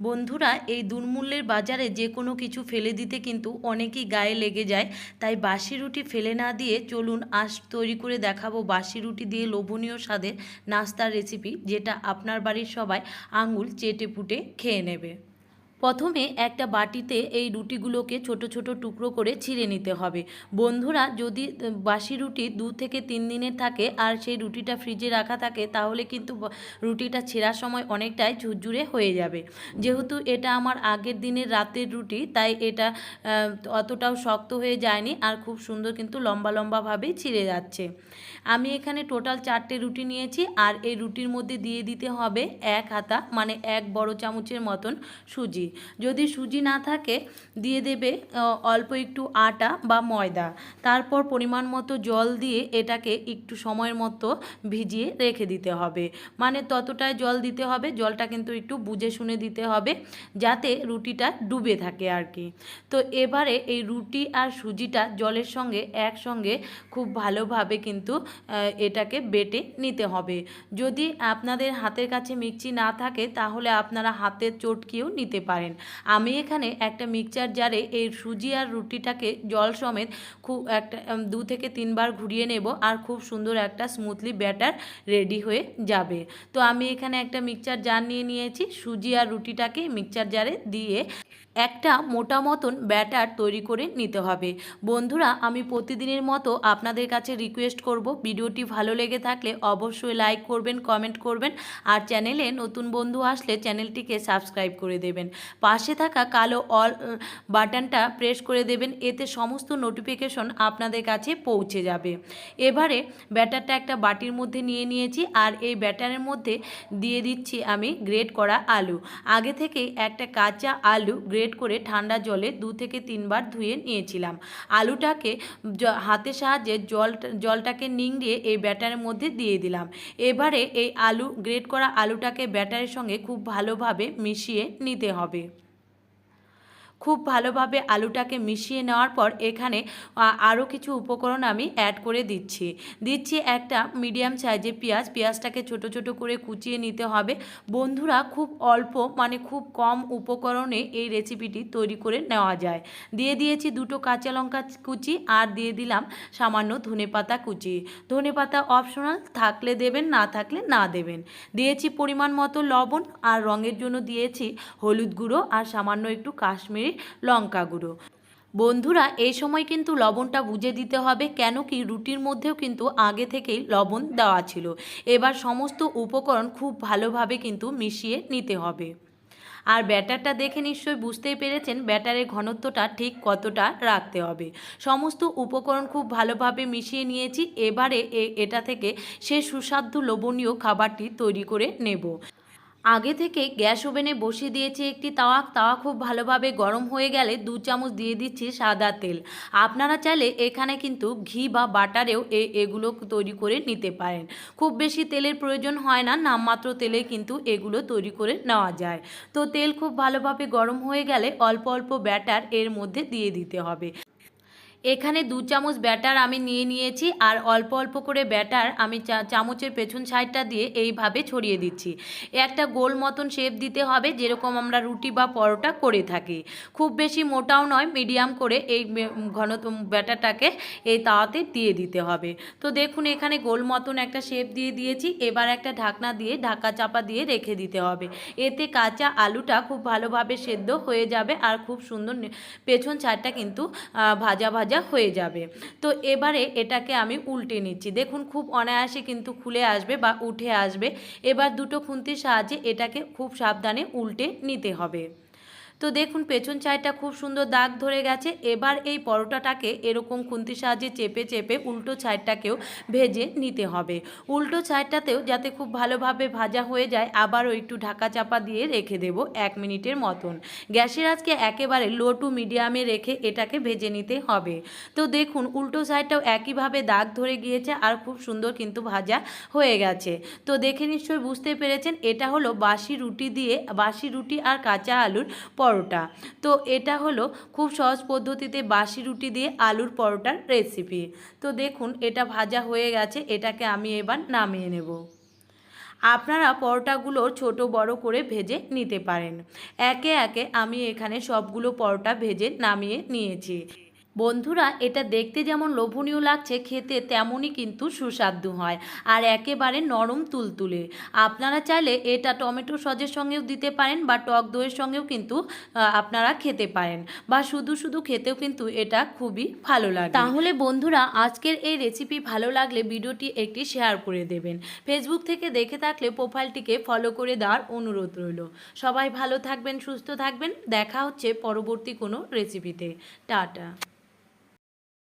বন্ধুরা, এই দুর্মূল্যের বাজারে যে কোনো কিছু ফেলে দিতে কিন্তু অনেকই গায়ে লেগে যায়। তাই বাসি রুটি ফেলে না দিয়ে চলুন আজ তৈরি করে দেখাবো বাসি রুটি দিয়ে লোভনীয় স্বাদের নাস্তার রেসিপি যেটা আপনার বাড়ির সবাই আঙুল চেটে পুটে খেয়ে নেবে। প্রথমে একটা বাটিতে এই রুটিগুলোকে ছোট ছোট টুকরো করে ছিঁড়ে নিতে হবে। বন্ধুরা, যদি বাসি রুটি দু থেকে তিন দিনের থাকে আর সেই রুটিটা ফ্রিজে রাখা থাকে, তাহলে কিন্তু রুটিটা ছেঁড়ার সময় অনেকটাই ঝুরঝুরে হয়ে যাবে। যেহেতু এটা আমার আগের দিনের রাতের রুটি, তাই এটা অতটাও শক্ত হয়ে যায়নি আর খুব সুন্দর কিন্তু লম্বা লম্বাভাবেই ছিঁড়ে যাচ্ছে। আমি এখানে টোটাল চারটে রুটি নিয়েছি আর এই রুটির মধ্যে দিয়ে দিতে হবে এক হাতা মানে এক বড় চামচের মতন সুজি। যদি সুজি না থাকে, দিয়ে দেবে অল্প একটু আটা বা ময়দা। তারপর পরিমাণ মতো জল দিয়ে এটাকে একটু সময়ের মতো ভিজিয়ে রেখে দিতে হবে। মানে ততটাই জল দিতে হবে, জলটা কিন্তু একটু বুঝে শুনে দিতে হবে, যাতে রুটিটা ডুবে থাকে আর কি। তো এবারে এই রুটি আর সুজিটা জলের সঙ্গে একসঙ্গে খুব ভালোভাবে কিন্তু এটাকে বেটে নিতে হবে। যদি আপনাদের হাতের কাছে মিক্সি না থাকে, তাহলে আপনারা হাতের চটকিও নিতে পারেন। আমি এখানে একটা মিক্সচার জারে এই সুজি আর রুটিটাকে জল সমেত খুব একটা দু থেকে তিনবার ঘুরিয়ে নেব আর খুব সুন্দর একটা স্মুথলি ব্যাটার রেডি হয়ে যাবে। তো আমি এখানে একটা মিক্সচার জার নিয়ে নিয়েছি, সুজি আর রুটিটাকে মিক্সচার জারে দিয়ে একটা মোটা মতন ব্যাটার তৈরি করে নিতে হবে। বন্ধুরা, আমি প্রতিদিনের মতো আপনাদের কাছে রিকোয়েস্ট করব, ভিডিওটি ভালো লেগে থাকলে অবশ্যই লাইক করবেন কমেন্ট করবেন আর চ্যানেলে নতুন বন্ধু আসলে চ্যানেলটিকে সাবস্ক্রাইব করে দেবেন। পাশে থাকা কালো অল বাটনটা প্রেস করে দেবেন। এতে সমস্ত নোটিফিকেশন আপনাদের কাছে পৌঁছে যাবে। এবারে ব্যাটারটা একটা বাটির মধ্যে নিয়ে নিয়েছি আর এই ব্যাটারের মধ্যে দিয়ে দিচ্ছি আমি গ্রেট করা আলু। আগে থেকে একটা কাঁচা আলু গ্রেট করে ঠান্ডা জলে দু থেকে তিনবার ধুয়ে নিয়েছিলাম। আলুটাকে হাতের সাহায্যে জল, জলটাকে নিংড়িয়ে এই ব্যাটারের মধ্যে দিয়ে দিলাম। এবারে এই আলু গ্রেট করা আলুটাকে ব্যাটারের সঙ্গে খুব ভালোভাবে মিশিয়ে নিতে হবে। খুব ভালোভাবে আলুটাকে মিশিয়ে নেওয়ার পর এখানে আরও কিছু উপকরণ আমি অ্যাড করে দিচ্ছি। দিচ্ছি একটা মিডিয়াম সাইজে পেঁয়াজ। পেঁয়াজটাকে ছোট ছোট করে কুচিয়ে নিতে হবে। বন্ধুরা, খুব অল্প মানে খুব কম উপকরণে এই রেসিপিটি তৈরি করে নেওয়া যায়। দিয়ে দিয়েছি দুটো কাঁচা লঙ্কা কুচি আর দিয়ে দিলাম সামান্য ধনেপাতা কুচি। ধনেপাতা অপশনাল থাকলে দেবেন, না থাকলে না দেবেন। দিয়েছি পরিমাণ মতো লবণ আর রঙের জন্য দিয়েছি হলুদ গুঁড়ো আর সামান্য একটু কাশ্মীরি লঙ্কা গুঁড়ো। বন্ধুরা, এই সময় কিন্তু লবণটা বুঝে দিতে হবে কেন কি রুটির মধ্যেও কিন্তু আগে থেকেই লবণ দেওয়া ছিল। এবার সমস্ত উপকরণ খুব ভালোভাবে কিন্তু মিশিয়ে নিতে হবে। আর ব্যাটারটা দেখে নিশ্চয়ই বুঝতেই পেরেছেন ব্যাটারের ঘনত্বটা ঠিক কতটা রাখতে হবে। সমস্ত উপকরণ খুব ভালোভাবে মিশিয়ে নিয়েছি, এবারে এটা থেকে সে সুস্বাদু লোভনীয় খাবারটি তৈরি করে নেব। আগে থেকে গ্যাস ওভেনে বসিয়ে দিয়েছি একটি তাওয়া তাওয়া খুব ভালোভাবে গরম হয়ে গেলে দু চামচ দিয়ে দিচ্ছি সাদা তেল। আপনারা চাইলে এখানে কিন্তু ঘি বা বাটারেও এ, এগুলো তৈরি করে নিতে পারেন। খুব বেশি তেলের প্রয়োজন হয় না, নামমাত্র তেলে কিন্তু এগুলো তৈরি করে নেওয়া যায়। তো তেল খুব ভালোভাবে গরম হয়ে গেলে অল্প অল্প ব্যাটার এর মধ্যে দিয়ে দিতে হবে। এখানে দু চামচ ব্যাটার আমি নিয়ে নিয়েছি আর অল্প অল্প করে ব্যাটার আমি চামচের পেছন সাইডটা দিয়ে এইভাবে ছড়িয়ে দিচ্ছি। একটা গোল মতন শেপ দিতে হবে, যেরকম আমরা রুটি বা পরোটা করে থাকি। খুব বেশি মোটাও নয় মিডিয়াম করে এই ঘন ব্যাটারটাকে এই তাওয়াতে দিয়ে দিতে হবে। তো দেখুন, এখানে গোল মতন একটা শেপ দিয়ে দিয়েছি। এবার একটা ঢাকনা দিয়ে, ঢাকা চাপা দিয়ে রেখে দিতে হবে। এতে কাঁচা আলুটা খুব ভালোভাবে সেদ্ধ হয়ে যাবে আর খুব সুন্দর পেছন ছাড়টা কিন্তু ভাজা ভাজা ভাজা হয়ে যাবে। তো এবারে এটাকে আমি উল্টে নিচ্ছি। দেখুন, খুব অনায়াসে কিন্তু খুলে আসবে বা উঠে আসবে। এবার দুটো খুন্তির সাহায্যে এটাকে খুব সাবধানে উল্টে নিতে হবে। তো দেখুন, পেছন সাইডটা খুব সুন্দর দাগ ধরে গেছে। এবার এই পরোটাটাকে এরকম খুন্তির সাহায্যে চেপে চেপে উল্টো সাইডটাকেও ভেজে নিতে হবে। উল্টো সাইডটাতেও যাতে খুব ভালোভাবে ভাজা হয়ে যায়, আবারও একটু ঢাকা চাপা দিয়ে রেখে দেব এক মিনিটের মতন। গ্যাসের আজকে একেবারে লো টু মিডিয়ামে রেখে এটাকে ভেজে নিতে হবে। তো দেখুন, উল্টো সাইডটাও একইভাবে দাগ ধরে গিয়েছে আর খুব সুন্দর কিন্তু ভাজা হয়ে গেছে। তো দেখে নিশ্চয়ই বুঝতে পেরেছেন, এটা হলো বাসি রুটি দিয়ে, বাসি রুটি আর কাঁচা আলুর পরোটা। তো এটা হলো খুব সহজ পদ্ধতিতে বাসি রুটি দিয়ে আলুর পরোটার রেসিপি তো দেখুন, এটা ভাজা হয়ে গেছে, এটাকে আমি এবার নামিয়ে নেব। আপনারা পরোটাগুলো ছোট বড় করে ভেজে নিতে পারেন। একে একে আমি এখানে সবগুলো পরোটা ভেজে নামিয়ে নিয়েছি। বন্ধুরা, এটা দেখতে যেমন লোভনীয় লাগছে, খেতে তেমনই কিন্তু সুস্বাদু হয়। আর একেবারে নরম তুলতুলে। আপনারা চাইলে এটা টমেটো সজের সঙ্গেও দিতে পারেন বা টক দইয়ের সঙ্গেও কিন্তু আপনারা খেতে পারেন। বা শুধু শুধু খেতেও কিন্তু এটা খুবই ভালো লাগে। তাহলে বন্ধুরা, আজকের এই রেসিপি ভালো লাগলে ভিডিওটি একটি শেয়ার করে দেবেন। ফেসবুক থেকে দেখে থাকলে প্রোফাইলটিকে ফলো করে দেওয়ার অনুরোধ রইল। সবাই ভালো থাকবেন, সুস্থ থাকবেন। দেখা হচ্ছে পরবর্তী কোনো রেসিপিতে টাটা।